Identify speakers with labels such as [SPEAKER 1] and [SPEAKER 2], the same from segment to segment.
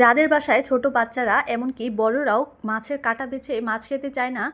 [SPEAKER 1] যাদের বাসায় ছোট বাচ্চারা, এমনকি বড়রাও মাছের কাটা বেছে মাছ খেতে চায় না,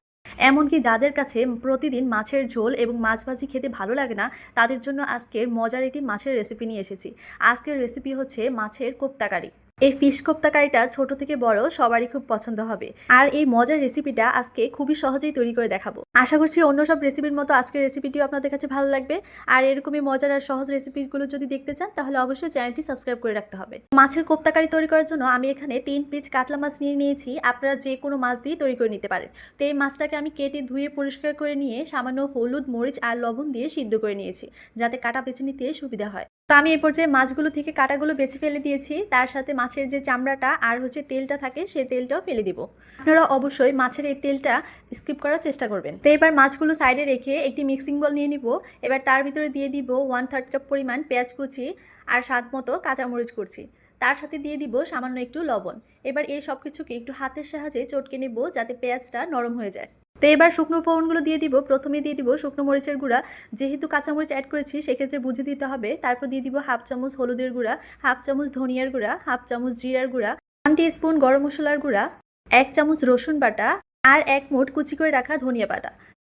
[SPEAKER 1] এমনকি যাদের কাছে প্রতিদিন মাছের ঝোল এবং মাছ ভাজি খেতে ভালো লাগে না, তাদের জন্য আজকের মজার একটি মাছের রেসিপি নিয়ে এসেছি। আজকের রেসিপি হচ্ছে মাছের কোপ্তাকারি। এই ফিশ কোপ্তাকারিটা ছোট থেকে বড়, সবারই খুব পছন্দ হবে। আর এই মজার রেসিপিটা আজকে খুবই সহজেই তৈরি করে দেখাবো। আশা করছি অন্য সব রেসিপির মতো আজকের রেসিপিটিও আপনাদের কাছে ভালো লাগবে। আর এরকমই মজার আর সহজ রেসিপিগুলো যদি দেখতে চান, তাহলে অবশ্যই চ্যানেলটি সাবস্ক্রাইব করে রাখতে হবে। মাছের কোপ্তাকারি তৈরি করার জন্য আমি এখানে তিন পিস কাতলা মাছ নিয়ে নিয়েছি। আপনারা যে কোনো মাছ দিয়ে তৈরি করে নিতে পারেন। তো এই মাছটাকে আমি কেটে ধুয়ে পরিষ্কার করে নিয়ে সামান্য হলুদ, মরিচ আর লবণ দিয়ে সিদ্ধ করে নিয়েছি, যাতে কাটা বেছে নিতে সুবিধা হয়। তো আমি এই পর্যায়ে মাছগুলো থেকে কাটাগুলো বেছে ফেলে দিয়েছি। তার সাথে মাছের যে চামড়াটা আর হচ্ছে তেলটা থাকে সেই তেলটাও ফেলে দিব। আপনারা অবশ্যই মাছের এই তেলটা স্কিপ করার চেষ্টা করবেন। তো এবার মাছগুলো সাইডে রেখে একটি মিক্সিং বল নিয়ে নিব। এবার তার ভিতরে দিয়ে দিব ওয়ান থার্ড কাপ পরিমাণ পেঁয়াজ কুচি আর স্বাদ মতো কাঁচামরিচ কুচি। তার সাথে দিয়ে দিব সামান্য একটু লবণ। এবার এই সব কিছুকে একটু হাতের সাহায্যে চটকে নেব যাতে পেঁয়াজটা নরম হয়ে যায়। তো এবার শুকনো উপকরণগুলো দিয়ে দিব। প্রথমে দিয়ে দিব শুকনো মরিচের গুঁড়া। যেহেতু কাঁচামরিচ অ্যাড করেছি, সেক্ষেত্রে বুঝে দিতে হবে। তারপর দিয়ে দিব হাফ চামচ হলুদের গুঁড়া, হাফ চামচ ধনিয়ার গুঁড়া, হাফ চামচ জিরার গুঁড়া ওয়ান স্পুন গরম মশলার গুঁড়া, এক চামচ রসুন বাটা আর এক মোট কুচি করে রাখা ধনিয়া বাটা।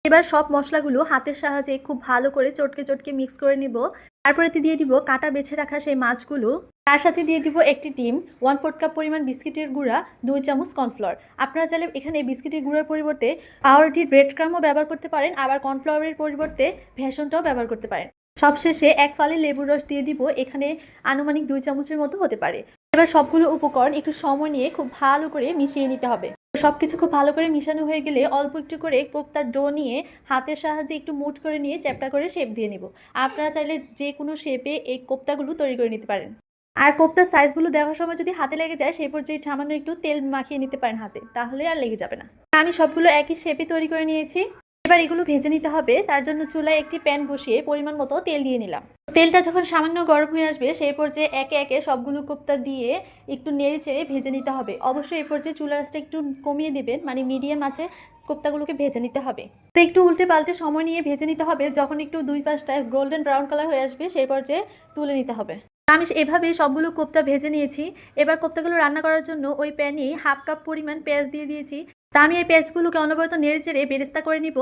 [SPEAKER 1] এবার সব মশলাগুলো হাতের সাহায্যে খুব ভালো করে চটকে চটকে মিক্স করে নিব। তারপরে দিয়ে দিব কাটা বেছে রাখা সেই মাছগুলো। তার সাথে দিয়ে দিব একটি ডিম ওয়ান ফোর্থ কাপ পরিমাণ বিস্কিটের গুঁড়া, দুই চামচ কর্নফ্লাওয়ার আপনারা চাইলে এখানে বিস্কিটের গুঁড়ার পরিবর্তে পাউরুটির ব্রেড ক্রামও ব্যবহার করতে পারেন, আবার কর্নফ্লাওয়ারের পরিবর্তে ভেষনটাও ব্যবহার করতে পারেন। সবশেষে এক ফালে লেবুর রস দিয়ে দিব, এখানে আনুমানিক দুই চামচের মতো হতে পারে। এবার সবগুলো উপকরণ একটু সময় নিয়ে খুব ভালো করে মিশিয়ে নিতে হবে। সব কিছু খুব ভালো করে মিশানো হয়ে গেলে অল্প একটু করে কোপ্তার ডো নিয়ে হাতের সাহায্যে একটু মুট করে নিয়ে চ্যাপটা করে শেপ দিয়ে নিব। আপনারা চাইলে যে কোনো শেপে এই কোপ্তাগুলো তৈরি করে নিতে পারেন। আর কোপ্তার সাইজগুলো দেওয়ার সময় যদি হাতে লেগে যায় সেই পর্যায়ে সামান্য একটু তেল মাখিয়ে নিতে পারেন হাতে, তাহলে আর লেগে যাবে না। আমি সবগুলো একই শেপে তৈরি করে নিয়েছি। এবার এগুলো ভেজে নিতে হবে। তার জন্য চুলায় একটি প্যান বসিয়ে পরিমাণ মতো তেল দিয়ে নিলাম। তেলটা যখন সামান্য গরম হয়ে আসবে, সেই পর্যায়ে একে একে সবগুলো কোপ্তা দিয়ে একটু নেড়ে চেড়ে ভেজে নিতে হবে। অবশ্যই এই পর্যায়ে চুলার আঁচটা একটু কমিয়ে দেবেন মানে মিডিয়াম আছে কোপ্তাগুলোকে ভেজে নিতে হবে। তো একটু উল্টে পাল্টে সময় নিয়ে ভেজে নিতে হবে। যখন একটু দুই পাশটায় গোল্ডেন ব্রাউন কালার হয়ে আসবে, সেই পর্যায়ে তুলে নিতে হবে। আমি এভাবে সবগুলো কোপ্তা ভেজে নিয়েছি। এবার কোপ্তাগুলো রান্না করার জন্য ওই প্যানে হাফ কাপ পরিমাণ পেঁয়াজ দিয়ে দিয়েছি। তা আমি এই পেঁয়াজগুলোকে অনবরত নেড়ে চেড়ে বেরেস্তা করে নিব।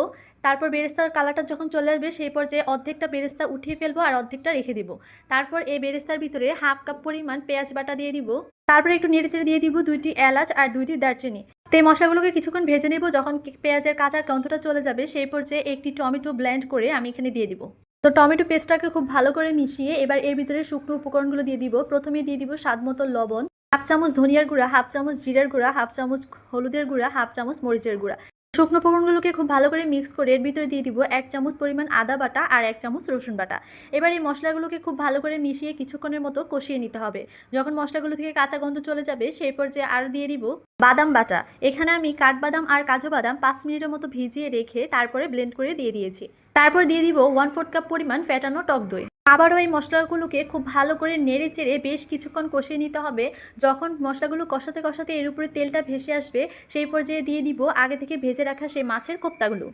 [SPEAKER 1] তারপর বেরেস্তার কালারটা যখন চলে আসবে, সেই পর্যায়ে অর্ধেকটা বেরেস্তা উঠিয়ে ফেলব আর অর্ধেকটা রেখে দিব। তারপর এই বেরেস্তার ভিতরে হাফ কাপ পরিমাণ পেঁয়াজ বাটা দিয়ে দিব। তারপর একটু নেড়ে চেড়ে দিয়ে দিব দুইটি এলাচ আর দুইটি দারচিনি। তো মশলাগুলোকে কিছুক্ষণ ভেজে নেব। যখন পেঁয়াজের কাঁচা গন্ধটা চলে যাবে, সেই পর্যায়ে একটি টমেটো ব্লেন্ড করে আমি এখানে দিয়ে দিব। তো টমেটো পেস্টটাকে খুব ভালো করে মিশিয়ে এবার এর ভিতরে শুকনো উপকরণগুলো দিয়ে দিব। প্রথমে দিয়ে দিব স্বাদ মতো লবণ। হাফ চামচ ধনিয়ার গুঁড়া, হাফ চামচ জিরার গুঁড়া, হাফ চামচ হলুদের গুঁড়া, হাফ চামচ মরিচের গুঁড়া। শুকনো উপকরণগুলোকে খুব ভালো করে মিক্স করে এর ভিতরে দিয়ে দিব এক চামচ পরিমাণ আদা বাটা আর এক চামচ রসুন বাটা। এবার এই মশলাগুলোকে খুব ভালো করে মিশিয়ে কিছুক্ষণের মতো কষিয়ে নিতে হবে। যখন মশলাগুলো থেকে কাঁচা গন্ধ চলে যাবে, সেই পর্যায়ে আর দিয়ে দিব বাদাম বাটা। এখানে আমি কাঠবাদাম আর কাজু বাদাম পাঁচ মিনিটের মতো ভিজিয়ে রেখে তারপরে ব্লেন্ড করে দিয়ে দিয়েছি। তারপর দিয়ে দিব ওয়ান ফোর্থ কাপ পরিমাণ ফ্যাটানো টক দই। আবারও এই মশলাগুলোকে খুব ভালো করে নেড়ে চেড়ে বেশ কিছুক্ষণ কষিয়ে নিতে হবে। যখন মশলাগুলো কষাতে কষাতে এর উপরে তেলটা ভেসে আসবে, সেই পর্যায়ে দিয়ে দিব আগে থেকে ভেজে রাখা সেই মাছের কোপ্তাগুলো।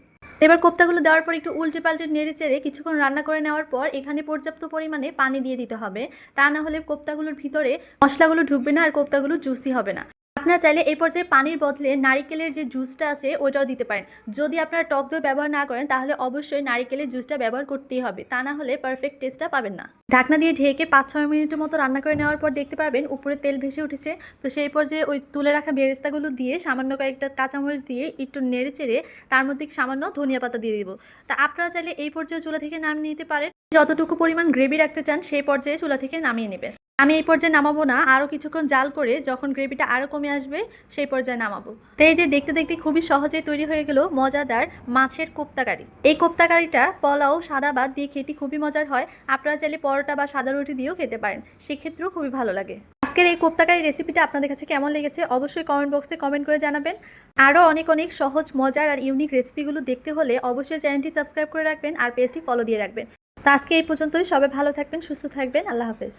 [SPEAKER 1] এবার কোপ্তাগুলো দেওয়ার পর একটু উল্টে পাল্টে নেড়ে চেড়ে কিছুক্ষণ রান্না করে নেওয়ার পর এখানে পর্যাপ্ত পরিমাণে পানি দিয়ে দিতে হবে। তা না হলে কোপ্তাগুলোর ভিতরে মশলাগুলো ঢুকবে না আর কোপ্তাগুলো জুসি হবে না। আপনারা চাইলে এই পর্যায়ে পানির বদলে নারিকেলের যে জুসটা আছে, ওইটাও দিতে পারেন। যদি আপনারা টক দই ব্যবহার না করেন, তাহলে অবশ্যই নারিকেলের জুসটা ব্যবহার করতেই হবে। তা না হলে পারফেক্ট টেস্টটা পাবেন না। ঢাকনা দিয়ে ঢেকে পাঁচ ছয় মিনিটের মতো রান্না করে নেওয়ার পর দেখতে পারবেন উপরে তেল ভেসে উঠেছে। তো সেই পর্যায়ে ওই তুলে রাখা বেরেস্তাগুলো দিয়ে সামান্য কয়েকটা কাঁচামরিচ দিয়ে একটু নেড়ে চেড়ে তার মধ্যে সামান্য ধনিয়া পাতা দিয়ে দিব। তা আপনারা চাইলে এই পর্যায়ে চুলা থেকে নামিয়ে নিতে পারেন। যতটুকু পরিমাণ গ্রেভি রাখতে চান, সেই পর্যায়ে চুলা থেকে নামিয়ে নেবেন। আমি এই পর্যায়ে নামাবো না। আরও কিছুক্ষণ জাল করে যখন গ্রেভিটা আরও কমে আসবে, সেই পর্যায়ে নামাবো। তো এই যে দেখতে দেখতে খুবই সহজে তৈরি হয়ে গেল মজাদার মাছের কোপ্তাকারি। এই কোপ্তাকারিটা পোলাও, সাদা ভাত দিয়ে খেতে খুবই মজার হয়। আপনারা চাইলে পরোটা বা সাদা রুটি দিয়েও খেতে পারেন। সেক্ষেত্রেও খুবই ভালো লাগে। আজকের এই কোপ্তাকারি রেসিপিটা আপনাদের কাছে কেমন লেগেছে অবশ্যই কমেন্ট বক্সে কমেন্ট করে জানাবেন। আরও অনেক অনেক সহজ, মজার আর ইউনিক রেসিপিগুলো দেখতে হলে অবশ্যই চ্যানেলটি সাবস্ক্রাইব করে রাখবেন আর পেজটি ফলো দিয়ে রাখবেন। তো আজকে এই পর্যন্তই। সবাই ভালো থাকবেন, সুস্থ থাকবেন। আল্লাহ হাফেজ।